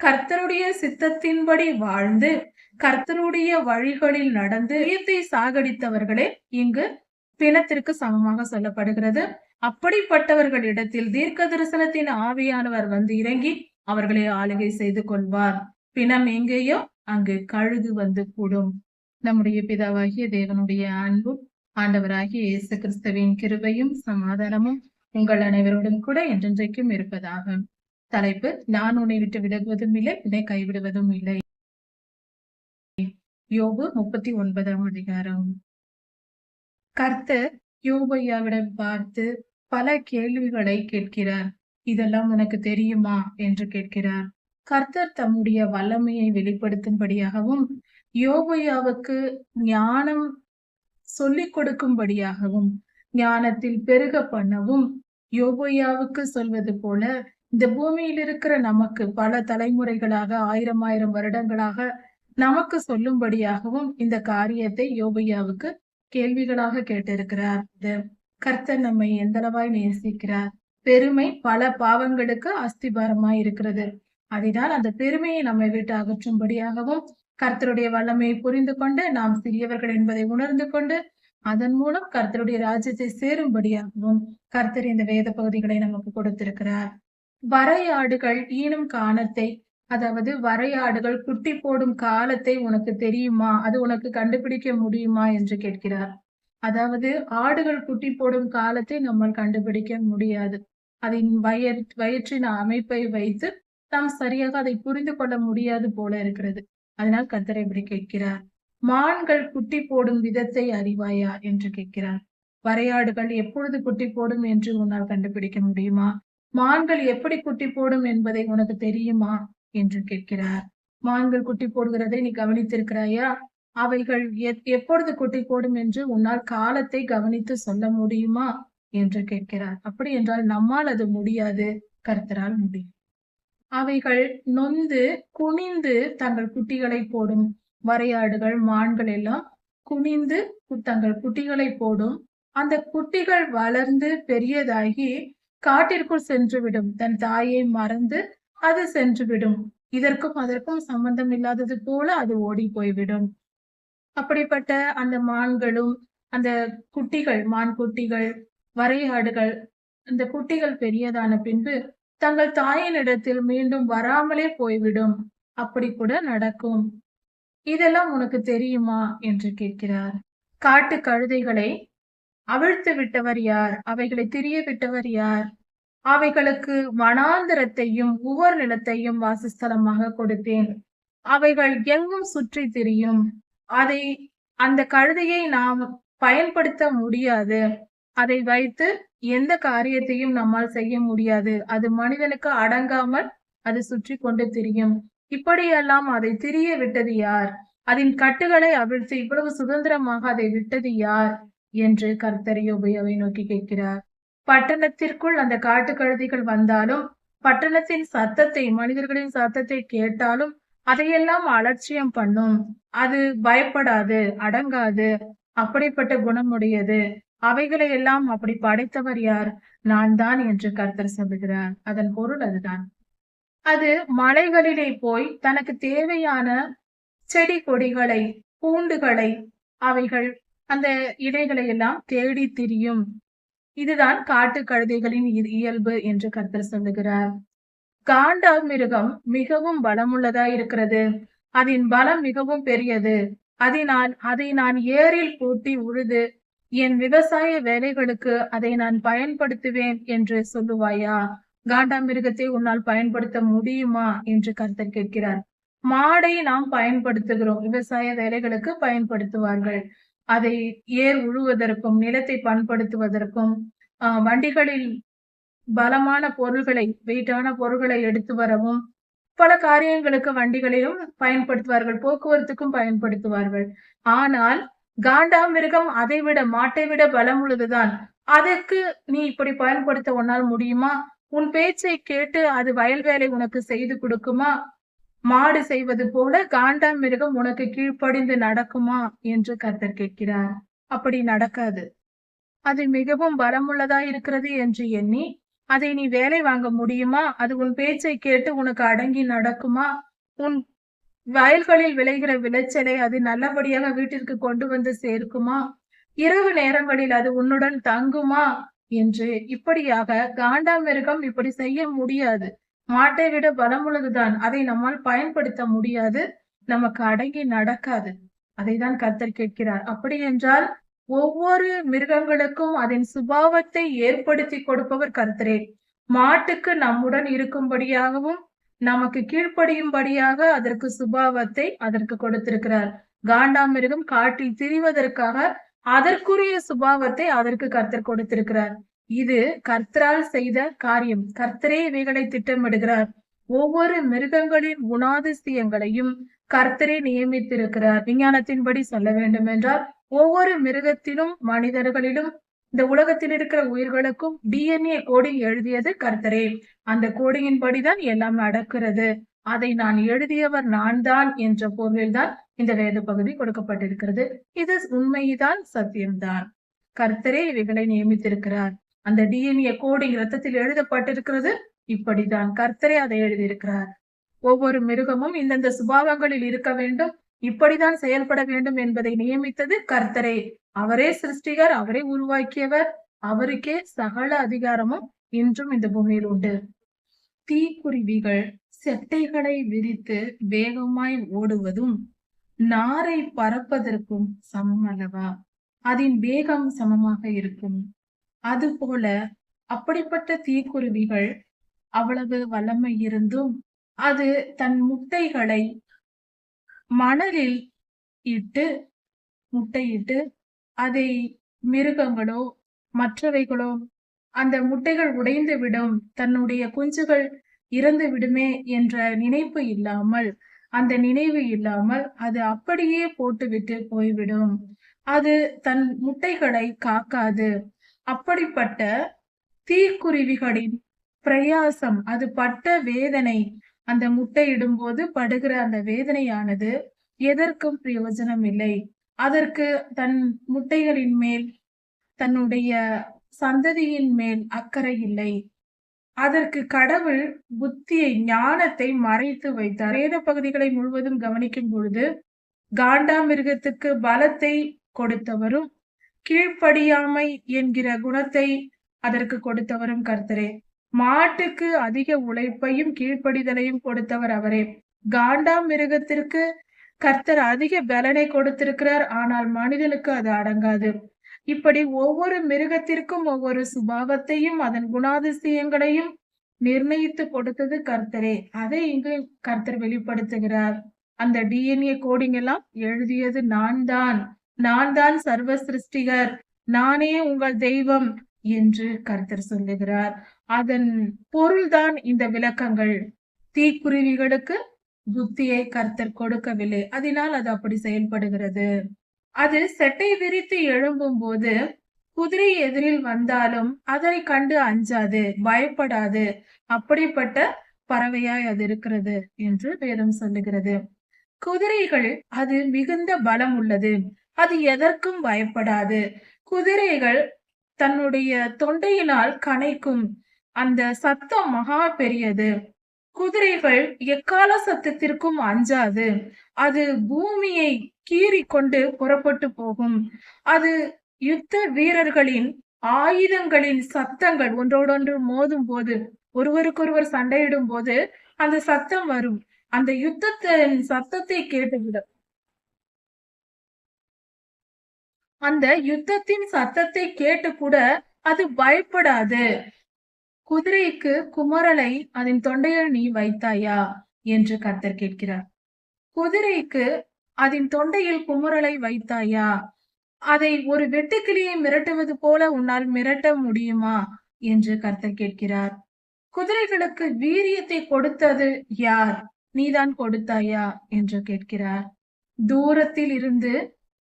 கர்த்தருடைய சித்தத்தின்படி வாழ்ந்து கர்த்தருடைய வழிகளில் நடந்து உயிர்த்தை சாகடித்தவர்களே இங்கு பிணத்திற்கு சமமாக சொல்லப்படுகிறது. அப்படிப்பட்டவர்களிடத்தில் தீர்க்க தரிசனத்தின் ஆவியானவர் வந்து இறங்கி அவர்களை ஆளுகை செய்து கொள்வார். பிணம் எங்கேயோ அங்கு கழுகு வந்து கூடும். நம்முடைய பிதாவாகிய தேவனுடைய அன்பும் ஆண்டவராகிய இயேசு கிறிஸ்துவின் கிருபையும் சமாதானமும் உங்கள் அனைவரோடும் கூட என்றென்றைக்கும் இருப்பதாக. தலைப்பு நான் உன்னை விட்டு விலகுவதும் இல்லை உன்னை கைவிடுவதும் இல்லை. யோபு முப்பத்தி ஒன்பதாம் அதிகாரம். கர்த்தர் யோபையாவிடம் பார்த்து பல கேள்விகளை கேட்கிறார். இதெல்லாம் உனக்கு தெரியுமா? என்று கேட்கிறார். கர்த்தர் தம்முடைய வல்லமையை வெளிப்படுத்தும்படியாகவும் யோபையாவுக்கு ஞானம் சொல்லிக் கொடுக்கும்படியாகவும் ஞானத்தில் பெருக பண்ணவும் யோபையாவுக்கு சொல்வது போல இந்த பூமியில் இருக்கிற நமக்கு பல தலைமுறைகளாக ஆயிரம் ஆயிரம் வருடங்களாக நமக்கு சொல்லும்படியாகவும் இந்த காரியத்தை யோபையாவுக்கு கேள்விகளாக கேட்டிருக்கிறார். கர்த்தர் நம்மை எந்தளவாய் நேசிக்கிறார்? பெருமை பல பாவங்களுக்கு அஸ்திபாரமாய் இருக்கிறது. அதனால் அந்த பெருமையை நம்மை விட்டு அகற்றும்படியாகவும் கர்த்தருடைய வல்லமையை புரிந்து கொண்டு நாம் சிறியவர்கள் என்பதை உணர்ந்து கொண்டு அதன் மூலம் கர்த்தருடைய ராஜ்யத்தை சேரும்படியாகவும் கர்த்தர் இந்த வேத பகுதிகளை நமக்கு கொடுத்திருக்கிறார். வரையாடுகள் ஈனும் காணத்தை அதாவது வரையாடுகள் குட்டி போடும் காலத்தை உனக்கு தெரியுமா? அது உனக்கு கண்டுபிடிக்க முடியுமா என்று கேட்கிறார். அதாவது ஆடுகள் குட்டி போடும் காலத்தை நம்மால் கண்டுபிடிக்க முடியாது. அதன் வயற் வயிற்றின் அமைப்பை வைத்து நாம் சரியாக அதை புரிந்து கொள்ள முடியாது போல இருக்கிறது. அதனால் கத்தரை இப்படி கேட்கிறார். மான்கள் குட்டி போடும் விதத்தை அறிவாயா? என்று கேட்கிறார். வரையாடுகள் எப்பொழுது குட்டி போடும் என்று உன்னால் கண்டுபிடிக்க முடியுமா? மான்கள் எப்படி குட்டி போடும் என்பதை உனக்கு தெரியுமா? என்று கேட்கிறார். மான்கள் குட்டி போடுகிறதை நீ கவனித்திருக்கிறாயா? அவைகள் எப்பொழுது குட்டி போடும் என்று உன்னால் காலத்தை கவனித்து சொல்ல முடியுமா? என்று கேட்கிறார். அப்படி என்றால் நம்மால் அது முடியாது கர்த்தரால் முடியும். அவைகள் நொந்து குனிந்து தங்கள் குட்டிகளை போடும். வரையாடுகள் மான்கள் எல்லாம் குனிந்து தங்கள் குட்டிகளை போடும். அந்த குட்டிகள் வளர்ந்து பெரியதாகி காட்டிற்குள் சென்றுவிடும். தன் தாயை மறந்து அது சென்றுவிடும். இதற்கும் அதற்கும் சம்பந்தம் இல்லாதது போல அது ஓடி போய்விடும். அப்படிப்பட்ட அந்த மான்களும் அந்த குட்டிகள் மான் குட்டிகள் வரையாடுகள் அந்த குட்டிகள் பெரியதான பின்பு தங்கள் தாயினிடத்தில் மீண்டும் வராமலே போய்விடும். அப்படி கூட நடக்கும். இதெல்லாம் உனக்கு தெரியுமா? என்று கேட்கிறார். காட்டு கழுதைகளை அவிழ்த்து விட்டவர் யார்? அவைகளை திரிய விட்டவர் யார்? அவைகளுக்கு வனாந்தரத்தையும் உவர் நிலத்தையும் வாசஸ்தலமாக கொடுத்தேன். அவைகள் எங்கும் சுற்றி திரியும். அதை அந்த கழுதையை நாம் பயன்படுத்த முடியாது. அதை வைத்து எந்த காரியத்தையும் நம்மால் செய்ய முடியாது. அது மனிதனுக்கு அடங்காமல் அது சுற்றி கொண்டு திரியும். இப்படியெல்லாம் அதை திரிய விட்டது யார்? அதன் கட்டுகளை அவிழ்த்து இவ்வளவு சுதந்திரமாக அதை விட்டது யார்? என்று கர்த்தரையோபையாவை நோக்கி கேட்கிறார். பட்டணத்திற்குள் அந்த காட்டு கழுதிகள் வந்தாலும் பட்டணத்தின் சத்தத்தை மனிதர்களின் சத்தத்தை கேட்டாலும் அதையெல்லாம் அலட்சியம் பண்ணும். அது பயப்படாது அடங்காது அப்படிப்பட்ட குணமுடையது. அவைகளை எல்லாம் அப்படி படைத்தவர் யார்? நான் தான் என்று கர்த்தர் சொல்லுகிறார். அதன் பொருள் அதுதான். அது மலைகளிலே போய் தனக்கு தேவையான செடி கொடிகளை பூண்டுகளை அவைகள் அந்த இலைகளை எல்லாம் தேடி திரியும். இதுதான் காட்டு கழுதைகளின் இயல்பு என்று கர்த்தர் சொல்லுகிறார். காண்டா மிருகம் மிகவும் பலமுள்ளதா இருக்கிறது. அதன் பலம் மிகவும் பெரியது. அதனால் அதை நான் ஏரில் பூட்டி உழுது என் விவசாய வேலைகளுக்கு அதை நான் பயன்படுத்துவேன் என்று சொல்லுவாயா? காண்டாமிருகத்தை உன்னால் பயன்படுத்த முடியுமா? என்று கருத்தர் கேட்கிறார். மாடை நாம் பயன்படுத்துகிறோம். விவசாய வேலைகளுக்கு பயன்படுத்துவார்கள். அதை ஏர் உழுவதற்கும் நிலத்தை பண்படுத்துவதற்கும் வண்டிகளில் பலமான பொருள்களை வெயிட்டான பொருள்களை எடுத்து வரவும் பல காரியங்களுக்கு வண்டிகளையும் பயன்படுத்துவார்கள் போக்குவரத்துக்கும் பயன்படுத்துவார்கள். ஆனால் காண்டாமிருகம் அதை விட மாட்டை விட பலம் உள்ளதுதான். அதற்கு நீ இப்படி பயன்படுத்த உன்னால் முடியுமா? உன் பேச்சை கேட்டு அது வயல் வேலை உனக்கு செய்து கொடுக்குமா? மாடு செய்வது போல காண்டாம் மிருகம் உனக்கு கீழ்ப்படிந்து நடக்குமா? என்று கர்த்தர் கேட்கிறார். அப்படி நடக்காது. அது மிகவும் பலமுள்ளதா இருக்கிறது என்று எண்ணி அதை நீ வேலை வாங்க முடியுமா? அது உன் பேச்சை கேட்டு உனக்கு அடங்கி நடக்குமா? உன் வயல்களில் விளைகிற விளைச்சலை அது நல்லபடியாக வீட்டிற்கு கொண்டு வந்து சேர்க்குமா? இரவு நேரங்களில் அது உன்னுடன் தங்குமா? என்று இப்படியாக காண்டாமிருகம் இப்படி செய்ய முடியாது. மாட்டை விட பலமுள்ளதுதான் அதை நம்மால் பயன்படுத்த முடியாது. நமக்கு அடங்கி நடக்காது. அதை தான் கர்த்தர் கேட்கிறார். அப்படி என்றால் ஒவ்வொரு மிருகங்களுக்கும் அதன் சுபாவத்தை ஏற்படுத்தி கொடுப்பவர் கர்த்தரே. மாட்டுக்கு நம்முடன் இருக்கும்படியாகவும் நமக்கு கீழ்ப்படியும்படியாக அதற்கு சுபாவத்தை அதற்கு கொடுத்திருக்கிறார். காண்டாமிருகம் காட்டில் திரிவதற்காக அதற்குரிய சுபாவத்தை அதற்கு கர்த்தர் கொடுத்திருக்கிறார். இது கர்த்தரால் செய்த காரியம். கர்த்தரே இவைகளை திட்டமிடுகிறார். ஒவ்வொரு மிருகங்களின் குணாதிசயங்களையும் கர்த்தரே நியமித்திருக்கிறார். விஞ்ஞானத்தின்படி சொல்ல வேண்டும் என்றால் ஒவ்வொரு மிருகத்திலும் மனிதர்களிலும் இந்த உலகத்தில் இருக்கிற உயிர்களுக்கும் டிஎன்ஏ கோடிங் எழுதியது கர்த்தரே. அந்த கோடிங்கின் படிதான் எல்லாம் நடக்கிறது. அதை நான் எழுதியவர் நான் தான் என்ற பொருளில்தான் இந்த வேத பகுதி கொடுக்கப்பட்டிருக்கிறது. இது உண்மைதான் சத்தியம்தான். கர்த்தரே இவைகளை நியமித்திருக்கிறார். அந்த டிஎன்ஏ கோடிங் ரத்தத்தில் எழுதப்பட்டிருக்கிறது. இப்படிதான் கர்த்தரே அதை எழுதியிருக்கிறார். ஒவ்வொரு மிருகமும் இந்தந்த சுபாவங்களில் இருக்க வேண்டும். இப்படிதான் செயல்பட வேண்டும் என்பதை நியமித்தது கர்த்தரே. அவரே சிருஷ்டிகர் அவரே உருவாக்கியவர். அவருக்கே சகல அதிகாரமும் இன்றும் இந்த பூமியில் உண்டு. தீக்குருவிகள் செட்டைகளை விரித்து வேகமாய் ஓடுவதும் நாரை பறப்பதற்கும் சமம் அல்லவா? அதன் வேகம் சமமாக இருக்கும். அதுபோல அப்படிப்பட்ட தீக்குருவிகள் அவ்வளவு வல்லமை இருந்தும் அது தன் முட்டைகளை மணலில் இட்டு முட்டையிட்டு அதை மிருகங்களோ மற்றவைகளோ அந்த முட்டைகள் உடைந்து விடும் தன்னுடைய குஞ்சுகள் இறந்து விடுமே என்ற நினைப்பு இல்லாமல் அந்த நினைவு இல்லாமல் அது அப்படியே போட்டுவிட்டு போய்விடும். அது தன் முட்டைகளை காக்காது. அப்படிப்பட்ட தீக்குருவிகளின் பிரயாசம் அது பட்ட வேதனை அந்த முட்டையிடும் போது படுகிற அந்த வேதனையானது எதற்கும் பிரயோஜனம் இல்லை அதற்கு தன் முட்டைகளின் மேல் தன்னுடைய சந்ததியின் மேல் அக்கறை இல்லை. அதற்கு கடவுள் புத்தியை ஞானத்தை மறைத்து வைத்தார். வேத பகுதிகளை முழுவதும் கவனிக்கும் பொழுது காண்டாமிருகத்துக்கு பலத்தை கொடுத்தவரும் கீழ்ப்படியாமை என்கிற குணத்தை அதற்கு கொடுத்தவரும் கர்த்தரே. மாட்டுக்கு அதிக உழைப்பையும் கீழ்ப்படிதலையும் கொடுத்தவர் அவரே. காண்டாம் மிருகத்திற்கு கர்த்தர் அதிக பலனை கொடுத்திருக்கிறார் ஆனால் மனிதனுக்கு அது அடங்காது. இப்படி ஒவ்வொரு மிருகத்திற்கும் ஒவ்வொரு சுபாவத்தையும் அதன் குணாதிசயங்களையும் நிர்ணயித்து கொடுத்தது கர்த்தரே. அதை இங்கு கர்த்தர் வெளிப்படுத்துகிறார். அந்த டிஎன்ஏ கோடிங் எல்லாம் எழுதியது நான் தான் நான் தான் சர்வ சிருஷ்டிகர் நானே உங்கள் தெய்வம் என்று கர்த்தர் சொல்லுகிறார். அதன் பொருள்தான் இந்த விளக்கங்கள். தீக்குருவிகளுக்கு புத்தியை கர்த்தர் கொடுக்கவில்லை. அதனால் அது அப்படி செயல்படுகிறது. அது செட்டை விரித்து எழும்பும் போது குதிரை எதிரில் வந்தாலும் அதை கண்டு அஞ்சாது பயப்படாது. அப்படிப்பட்ட பறவையாய் அது இருக்கிறது என்று வேதம் சொல்லுகிறது. குதிரைகள் அது மிகுந்த பலம் உள்ளது. அது எதற்கும் பயப்படாது. குதிரைகள் தன்னுடைய தொண்டையினால் கனைக்கும் அந்த சத்தம் மகா பெரியது. குதிரைகள் எக்கால சத்தத்திற்கும் அஞ்சாது. அது பூமியை கீறி கொண்டு புறப்பட்டு போகும். அது யுத்த வீரர்களின் ஆயுதங்களின் சத்தங்கள் ஒன்றோடொன்று மோதும் போது ஒருவருக்கொருவர் சண்டையிடும் போது அந்த சத்தம் வரும். அந்த யுத்தத்தின் சத்தத்தை கேட்டுவிடும். அந்த யுத்தத்தின் சத்தத்தை கேட்டு கூட அது பயப்படாது. குதிரைக்கு குமரலை அதன் தொண்டையில் நீ வைத்தாயா? என்று கர்த்தர் கேட்கிறார். குதிரைக்கு அதன் தொண்டையில் குமரலை வைத்தாயா? அதை ஒரு வெட்டுக்கிளியை மிரட்டுவது போல உன்னால் மிரட்ட முடியுமா? என்று கர்த்தர் கேட்கிறார். குதிரைகளுக்கு வீரியத்தை கொடுத்தது யார்? நீதான் கொடுத்தாயா? என்று கேட்கிறார். தூரத்தில் இருந்து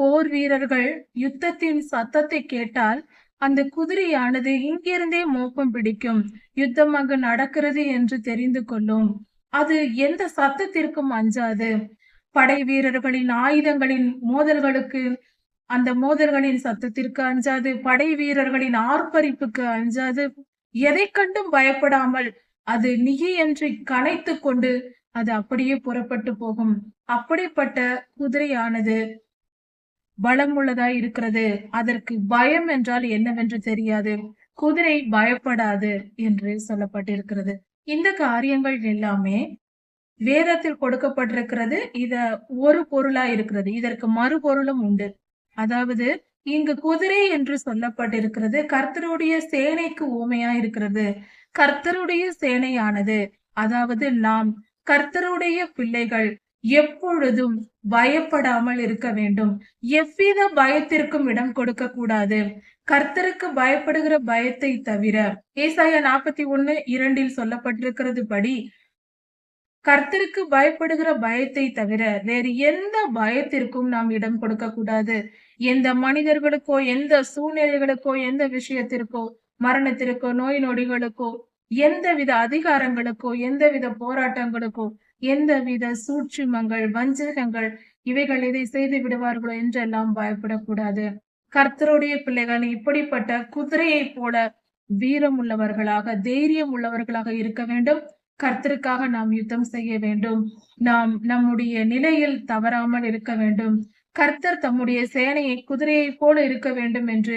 போர் வீரர்கள் யுத்தத்தின் சத்தத்தை கேட்டால் அந்த குதிரையானது இங்கிருந்தே மோப்பம் பிடிக்கும். யுத்தம் அங்கு நடக்கிறது என்று தெரிந்து கொள்ளும். அது எந்த சத்தத்திற்கும் அஞ்சாது. படை வீரர்களின் ஆயுதங்களின் மோதல்களுக்கு அந்த மோதல்களின் சத்தத்திற்கு அஞ்சாது. படை வீரர்களின் ஆர்ப்பரிப்புக்கு அஞ்சாது. எதை கண்டும் பயப்படாமல் அது நிகி என்று கனைத்து கொண்டு அது அப்படியே புறப்பட்டு போகும். அப்படிப்பட்ட குதிரையானது பலம் உள்ளதாய் இருக்கிறது. அதற்கு பயம் என்றால் என்னவென்று தெரியாது. குதிரை பயப்படாது என்று சொல்லப்பட்டிருக்கிறது. இந்த காரியங்கள் எல்லாமே வேதத்தில் கொடுக்கப்பட்டிருக்கிறது. இத ஒரு பொருளா இருக்கிறது. இதற்கு மறுபொருளும் உண்டு. அதாவது இங்கு குதிரை என்று சொல்லப்பட்டிருக்கிறது. கர்த்தருடைய சேனைக்கு ஊமையா இருக்கிறது. கர்த்தருடைய சேனையானது. அதாவது நாம் கர்த்தருடைய பிள்ளைகள். எப்பொழுதும் பயப்படாமல் இருக்க வேண்டும். எவ்வித பயத்திற்கும் இடம் கொடுக்க கூடாது கர்த்தருக்கு பயப்படுகிற பயத்தை தவிர ஏசாய நாற்பத்தி ஒண்ணு இரண்டில் சொல்லப்பட்டிருக்கிறது படி கர்த்தருக்கு பயப்படுகிற பயத்தை தவிர வேறு எந்த பயத்திற்கும் நாம் இடம் கொடுக்க கூடாது எந்த மனிதர்களுக்கோ எந்த சூழ்நிலைகளுக்கோ எந்த விஷயத்திற்கோ மரணத்திற்கோ நோய் நொடிகளுக்கோ எந்தவித அதிகாரங்களுக்கோ எந்தவித போராட்டங்களுக்கோ எந்தவித சூட்சுமங்கள் வஞ்சகங்கள் இவைகள் இதை செய்து விடுவார்களோ என்றெல்லாம் பயப்படக்கூடாது. கர்த்தருடைய பிள்ளைகள் இப்படிப்பட்ட குதிரையை போல வீரம் உள்ளவர்களாக தைரியம் உள்ளவர்களாக இருக்க வேண்டும். கர்த்தருக்காக நாம் யுத்தம் செய்ய வேண்டும். நாம் நம்முடைய நிலையில் தவறாமல் இருக்க வேண்டும். கர்த்தர் தம்முடைய சேனையை குதிரையை போல இருக்க வேண்டும் என்று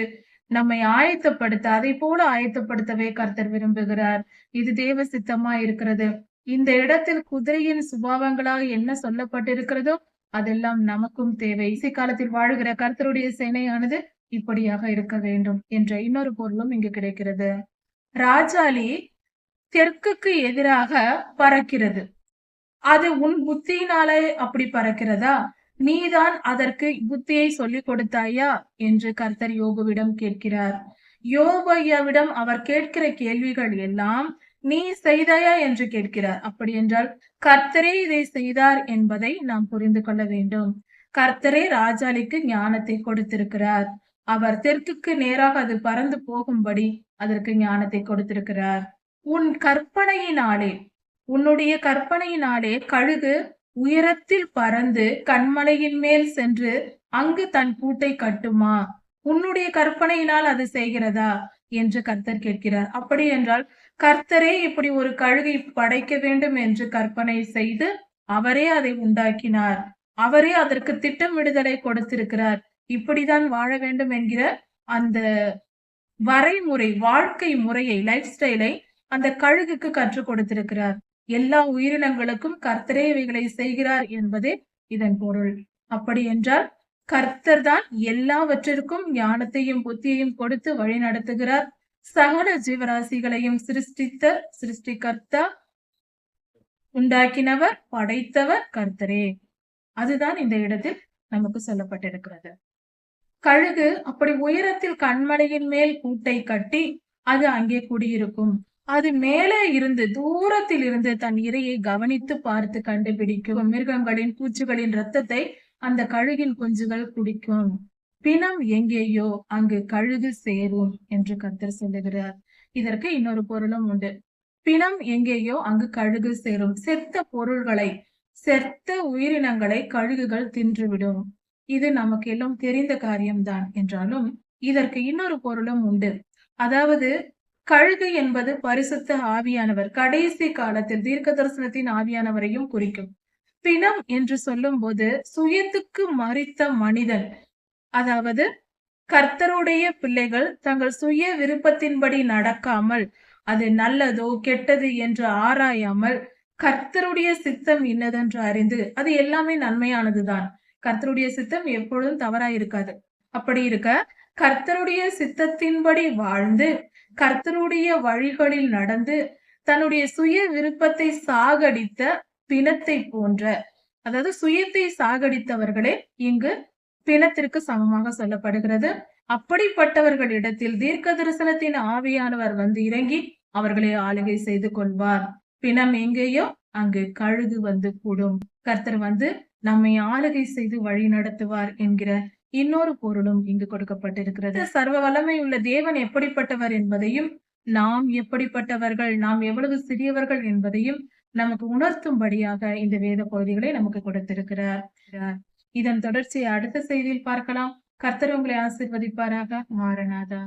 நம்மை ஆயத்தப்படுத்த அதை போல ஆயத்தப்படுத்தவே கர்த்தர் விரும்புகிறார். இது தேவ சித்தமா இருக்கிறது இந்த இடத்தில் குதிரையின் சுபாவங்களாக என்ன சொல்லப்பட்டிருக்கிறதோ அதெல்லாம் நமக்கும் தேவை. இசை காலத்தில் வாழ்கிற கர்த்தருடைய சேனையானது இப்படியாக இருக்க வேண்டும் என்ற இன்னொரு பொருளும் இங்கு கிடைக்கிறது. ராஜாளி தெற்குக்கு எதிராக பறக்கிறது. அது உன் புத்தியினாலே அப்படி பறக்கிறதா? நீதான் அதற்கு புத்தியை சொல்லிக் கொடுத்தாயா? என்று கர்த்தர் யோகுவிடம் கேட்கிறார். யோகையாவிடம் அவர் கேட்கிற கேள்விகள் எல்லாம் நீ செய்தாயா என்று கேட்கிறார். அப்படி என்றால் கர்த்தரே இதை செய்தார் என்பதை நாம் புரிந்து கொள்ள வேண்டும். கர்த்தரே ராஜாளிக்கு ஞானத்தை கொடுத்திருக்கிறார். அவர் தெற்குக்கு நேராக அது பறந்து போகும்படி அதற்கு ஞானத்தை கொடுத்திருக்கிறார். உன் கற்பனையினாலே உன்னுடைய கற்பனையினாலே கழுகு உயரத்தில் பறந்து கண்மலையின் மேல் சென்று அங்கு தன் கூட்டை கட்டுமா? உன்னுடைய கற்பனையினால் அது செய்கிறதா? என்று கர்த்தர் கேட்கிறார். அப்படி என்றால் கர்த்தரே இப்படி ஒரு கழுகை படைக்க வேண்டும் என்று கற்பனை செய்து அவரே அதை உண்டாக்கினார். அவரே அதற்கு திட்டமிடுதலை கொடுத்திருக்கிறார். இப்படிதான் வாழ வேண்டும் என்கிற அந்த வரைமுறை வாழ்க்கை முறையை லைஃப் ஸ்டைலை அந்த கழுகுக்கு கற்றுக் கொடுத்திருக்கிறார். எல்லா உயிரினங்களுக்கும் கர்த்தரே இவைகளை செய்கிறார் என்பதே இதன் பொருள். அப்படி என்றால் கர்த்தர் தான் எல்லாவற்றிற்கும் ஞானத்தையும் புத்தியையும் கொடுத்து வழி நடத்துகிறார். சகல ஜீவராசிகளையும் சிருஷ்டித்த சிருஷ்டிகர்த்தா உண்டாக்கினவர் படைத்தவர் கர்த்தரே. அதுதான் இந்த இடத்தில் நமக்கு சொல்லப்பட்டிருக்கிறது. கழுகு அப்படி உயரத்தில் கண்மலையின் மேல் கூட்டை கட்டி அது அங்கே குடியிருக்கும். அது மேலே இருந்து தூரத்தில் இருந்து தன் இரையை கவனித்து பார்த்து கண்டுபிடிக்கும் மிருகங்களின் பூச்சிகளின் ரத்தத்தை அந்த கழுகின் குஞ்சுகள் குடிக்கும். பிணம் எங்கேயோ அங்கு கழுகு சேரும் என்று கத்தர் சொல்லுகிறார். இதற்கு இன்னொரு பொருளும் உண்டு. பிணம் எங்கேயோ அங்கு கழுகு சேரும். செத்த பொருள்களை செத்த உயிரினங்களை கழுகுகள் தின்றுவிடும். இது நமக்கு எல்லாம் தெரிந்த காரியம்தான் என்றாலும் இதற்கு இன்னொரு பொருளும் உண்டு. அதாவது கழுகு என்பது பரிசுத்த ஆவியானவர் கடைசி காலத்தில் தீர்க்க தரிசனத்தின் ஆவியானவரையும் குறிக்கும். பிணம் என்று சொல்லும் போது சுயத்துக்கு மறித்த மனிதன். அதாவது கர்த்தருடைய பிள்ளைகள் தங்கள் சுய விருப்பத்தின்படி நடக்காமல் அது நல்லதோ கெட்டது என்று ஆராயாமல் கர்த்தருடைய சித்தம் இன்னதென்று அறிந்து அது எல்லாமே நன்மையானதுதான். கர்த்தருடைய சித்தம் எப்பொழுதும் தவறா இருக்காது அப்படி இருக்க கர்த்தருடைய சித்தத்தின்படி வாழ்ந்து கர்த்தருடைய வழிகளில் நடந்து தன்னுடைய சுய விருப்பத்தை சாகடித்த பிணத்தை போன்ற அதாவது சுயத்தை சாகடித்தவர்களே இங்கு பிணத்திற்கு சமமாக சொல்லப்படுகிறது. அப்படிப்பட்டவர்களிடத்தில் தீர்க்க தரிசனத்தின் ஆவியானவர் வந்து இறங்கி அவர்களை ஆளுகை செய்து கொள்வார். பிணம் எங்கேயோ அங்கு கழுகு வந்து கூடும். கர்த்தர் வந்து நம்மை ஆளுகை செய்து வழி நடத்துவார் என்கிற இன்னொரு பொருளும் இங்கு கொடுக்கப்பட்டிருக்கிறது. சர்வ வல்லமை உள்ள தேவன் எப்படிப்பட்டவர் என்பதையும் நாம் எப்படிப்பட்டவர்கள் நாம் எவ்வளவு சிறியவர்கள் என்பதையும் நமக்கு உணர்த்தும்படியாக இந்த வேத பகுதிகளை நமக்கு கொடுத்திருக்கிறார். இதன் தொடர்ச்சியை அடுத்த செய்தியில் பார்க்கலாம். கர்த்தர் உங்களை ஆசிர்வதிப்பாராக. மாறனாதா